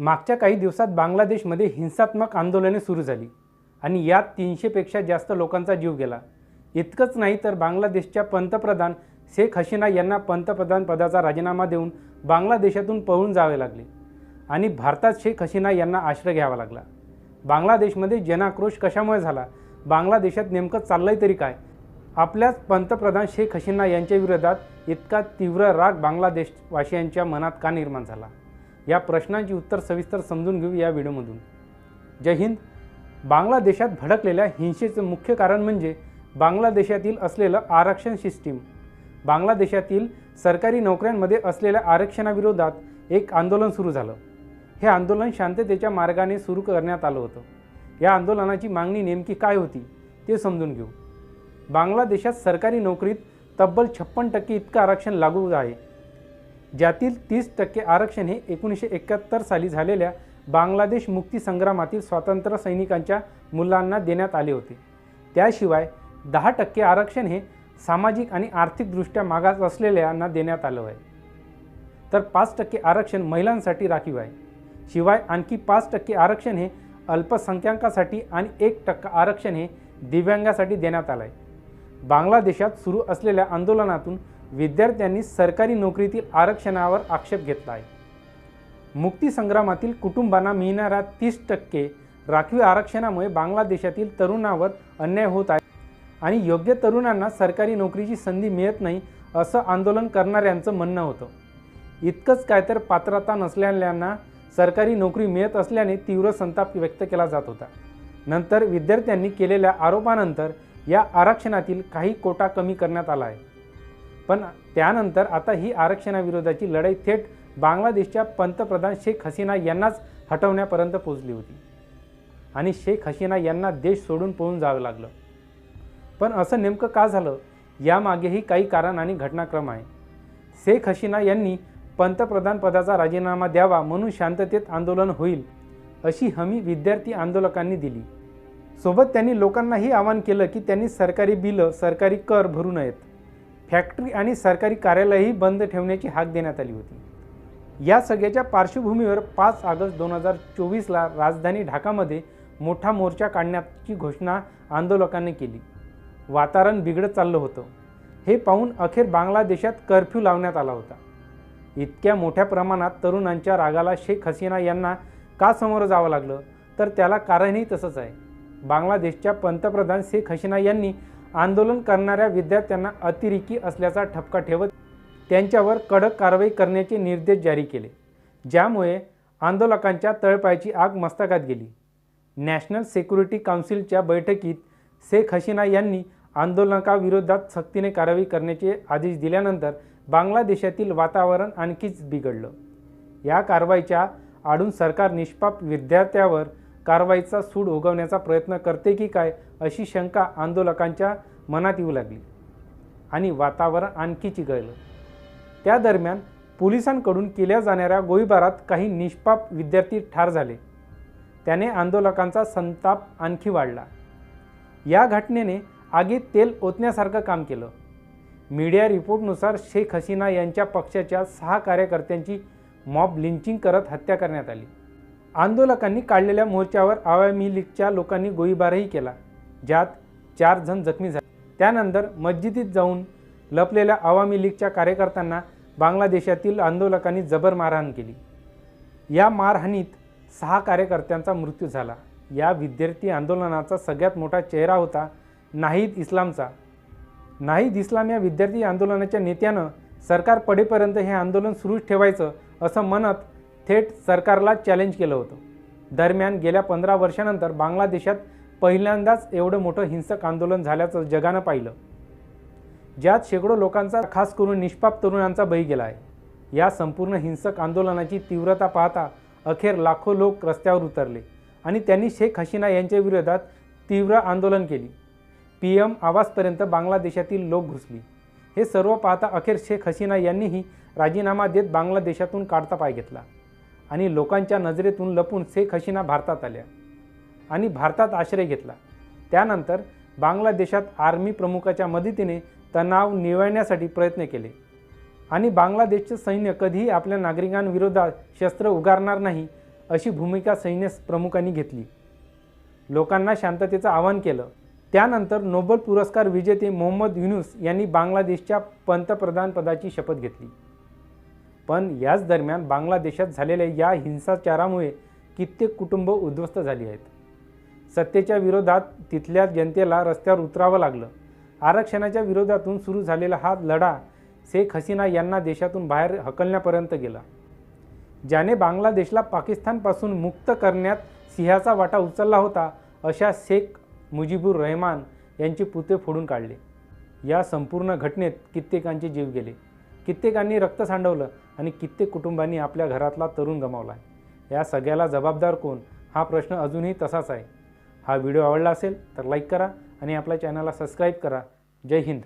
मागच्या काही दिवसात बांगलादेशमध्ये हिंसात्मक आंदोलने सुरू झाली आणि यात तीनशेपेक्षा जास्त लोकांचा जीव गेला. इतकंच नाही तर बांगलादेशच्या पंतप्रधान शेख हसीना यांना पंतप्रधान पदाचा राजीनामा देऊन बांगलादेशातून पळून जावे लागले आणि भारतात शेख हसीना यांना आश्रय घ्यावा लागला. बांगलादेशमध्ये जनाक्रोश कशामुळे झाला? बांगलादेशात नेमकं चाललंय तरी काय? आपल्याच पंतप्रधान शेख हसीना यांच्या विरोधात इतका तीव्र राग बांगलादेशवासियांच्या मनात का निर्माण झाला? या प्रश्नांची उत्तर सविस्तर समजून घेऊ या व्हिडिओमधून. जय हिंद. बांगलादेशात भडकलेल्या हिंसेचं मुख्य कारण म्हणजे बांगलादेशातील असलेलं आरक्षण सिस्टीम. बांगलादेशातील सरकारी नोकऱ्यांमध्ये असलेल्या आरक्षणाविरोधात एक आंदोलन सुरू झालं. हे आंदोलन शांततेच्या मार्गाने सुरू करण्यात आलं होतं. या आंदोलनाची मागणी नेमकी काय होती ते समजून घेऊ. बांगलादेशात सरकारी नोकरीत तब्बल छप्पन टक्के इतकं आरक्षण लागू आहे. ज्यातील तीस टक्के आरक्षण हे एकोणीसशे एकाहत्तर साली झालेल्या बांगलादेश मुक्ती संग्रामातील स्वातंत्र्य सैनिकांच्या मुलांना देण्यात आले होते. त्याशिवाय दहा टक्के आरक्षण हे सामाजिक आणि आर्थिकदृष्ट्या मागास असलेल्यांना देण्यात आलं आहे. तर पाच टक्के आरक्षण महिलांसाठी राखीव आहे. शिवाय आणखी पाच टक्के आरक्षण हे अल्पसंख्याकासाठी आणि एक टक्का आरक्षण हे दिव्यांगासाठी देण्यात आलं आहे बांगलादेशात सुरू असलेल्या आंदोलनातून विद्यार्थ्यांनी सरकारी नोकरीतील आरक्षणावर आक्षेप घेतला आहे. मुक्तीसंग्रामातील कुटुंबांना मिळणाऱ्या तीस टक्के राखीव आरक्षणामुळे बांगलादेशातील तरुणावर अन्याय होत आहे आणि योग्य तरुणांना सरकारी नोकरीची संधी मिळत नाही असं आंदोलन करणाऱ्यांचं म्हणणं होतं. इतकंच काय तर पात्रता नसलेल्यांना सरकारी नोकरी मिळत असल्याने तीव्र संताप व्यक्त केला जात होता. नंतर विद्यार्थ्यांनी केलेल्या आरोपानंतर या आरक्षणातील काही कोटा कमी करण्यात आला आहे. पण त्यानंतर आता ही आरक्षणाविरोधाची लढाई थेट बांगलादेशच्या पंतप्रधान शेख हसीना यांनाच हटवण्यापर्यंत पोहोचली होती. आणि शेख हसीना यांना देश सोडून पळून जावं लागलं. पण असं नेमकं का झालं? यामागेही काही कारण आणि घटनाक्रम आहे. शेख हसीना यांनी पंतप्रधान पदाचा राजीनामा द्यावा म्हणून शांततेत आंदोलन होईल अशी हमी विद्यार्थी आंदोलकांनी दिली. सोबत त्यांनी लोकांनाही आवाहन केलं की त्यांनी सरकारी बिलं सरकारी कर भरू नयेत. फॅक्टरी आणि सरकारी कार्यालयही बंद ठेवण्याची हाक देण्यात आली होती. या सगळ्याच्या पार्श्वभूमीवर पाच ऑगस्ट दोन हजार चोवीसला राजधानी ढाकामध्ये मोठा मोर्चा काढण्याची घोषणा आंदोलकांनी केली. वातावरण बिघडत चाललं होतं. हे पाहून अखेर बांगलादेशात कर्फ्यू लावण्यात आला होता. इतक्या मोठ्या प्रमाणात तरुणांच्या रागाला शेख हसीना यांना का समोरं जावं लागलं? तर त्याला कारणही तसंच आहे. बांगलादेशच्या पंतप्रधान शेख हसीना यांनी आंदोलन करणाऱ्या विद्यार्थ्यांना अतिरेकी असल्याचा ठपका ठेवत त्यांच्यावर कडक कारवाई करण्याचे निर्देश जारी केले ज्यामुळे आंदोलकांच्या तळपायाची आग मस्तकात गेली. नॅशनल सिक्युरिटी काउन्सिलच्या बैठकीत शेख हसीना यांनी आंदोलकाविरोधात सक्तीने कारवाई करण्याचे आदेश दिल्यानंतर बांगलादेशातील वातावरण आणखीच बिघडलं. या कारवाईच्या आडून सरकार निष्पाप विद्यार्थ्यावर कारवाईचा सूड उगवण्याचा प्रयत्न करते की काय अशी शंका आंदोलकांच्या मनात येऊ लागली. आणि वातावरण आणखी चिघळलं. त्या दरम्यान पोलिसांकडून केल्या जाणाऱ्या गोळीबारात काही निष्पाप विद्यार्थी ठार झाले. त्याने आंदोलकांचा संताप आणखी वाढला. या घटनेने आगीत तेल ओतण्यासारखं काम केलं. मीडिया रिपोर्टनुसार शेख हसीना यांच्या पक्षाच्या सहा कार्यकर्त्यांची मॉब लिंचिंग करत हत्या करण्यात आली. आंदोलकांनी काढलेल्या मोर्चावर आवामी लीगच्या लोकांनी गोळीबारही केला ज्यात चार जण जखमी झाले. त्यानंतर मस्जिदीत जाऊन लपलेल्या आवामी लीगच्या कार्यकर्त्यांना बांगलादेशातील आंदोलकांनी जबर मारहाण केली. या मारहाणीत सहा कार्यकर्त्यांचा मृत्यू झाला. या विद्यार्थी आंदोलनाचा सगळ्यात मोठा चेहरा होता नाहीद इस्लामचा. नाहीद इस्लाम या विद्यार्थी आंदोलनाच्या नेत्यानं सरकार पडेपर्यंत हे आंदोलन सुरूच ठेवायचं असं म्हणत थेट सरकारला चॅलेंज केलं होतं. दरम्यान गेल्या पंधरा वर्षानंतर बांगलादेशात पहिल्यांदाच एवढं मोठं हिंसक आंदोलन झाल्याचं जगानं पाहिलं. ज्यात शेकडो लोकांचा खास करून निष्पाप तरुणांचा बळी गेला आहे. या संपूर्ण हिंसक आंदोलनाची तीव्रता पाहता अखेर लाखो लोक रस्त्यावर उतरले आणि त्यांनी शेख हसीना यांच्या विरोधात तीव्र आंदोलन केली. पी एम आवाजपर्यंत बांगलादेशातील लोक घुसली. हे सर्व पाहता अखेर शेख हसीना यांनीही राजीनामा देत बांगलादेशातून काढता पाय घेतला. आणि लोकांच्या नजरेतून लपून शेख हसीना भारतात आल्या आणि भारतात आश्रय घेतला. त्यानंतर बांगलादेशात आर्मी प्रमुखाच्या मदतीने तणाव निवळण्यासाठी प्रयत्न केले. आणि बांगलादेशचे सैन्य कधीही आपल्या नागरिकांविरोधात शस्त्र उगारणार नाही अशी भूमिका सैन्य प्रमुखांनी घेतली. लोकांना शांततेचं आवाहन केलं. त्यानंतर नोबेल पुरस्कार विजेते मोहम्मद युनुस यांनी बांगलादेशच्या पंतप्रधानपदाची शपथ घेतली. पण याच दरम्यान बांगलादेशात झालेल्या या हिंसाचारामुळे कित्येक कुटुंब उद्ध्वस्त झाली आहेत. सत्तेच्या विरोधात तिथल्या जनतेला रस्त्यावर उतरावं लागलं. आरक्षणाच्या विरोधातून सुरू झालेला हा लढा शेख हसीना यांना देशातून बाहेर हकलण्यापर्यंत गेला. ज्याने बांगलादेशला पाकिस्तानपासून मुक्त करण्यात सिंहाचा वाटा उचलला होता अशा शेख मुजीबुर रहमान यांचे पुते फोडून काढले. या संपूर्ण घटनेत कित्येकांचे जीव गेले. कित्येकांनी रक्त सांडवलं आणि कित्येक कुटुंबांनी आपल्या घरातला तरुण गमावला या सगळ्याला जबाबदार कोण? हा प्रश्न अजूनही तसाच आहे. हा व्हिडिओ आवडला असेल तर लाईक करा आणि आपल्या चॅनलला सबस्क्राईब करा. जय हिंद.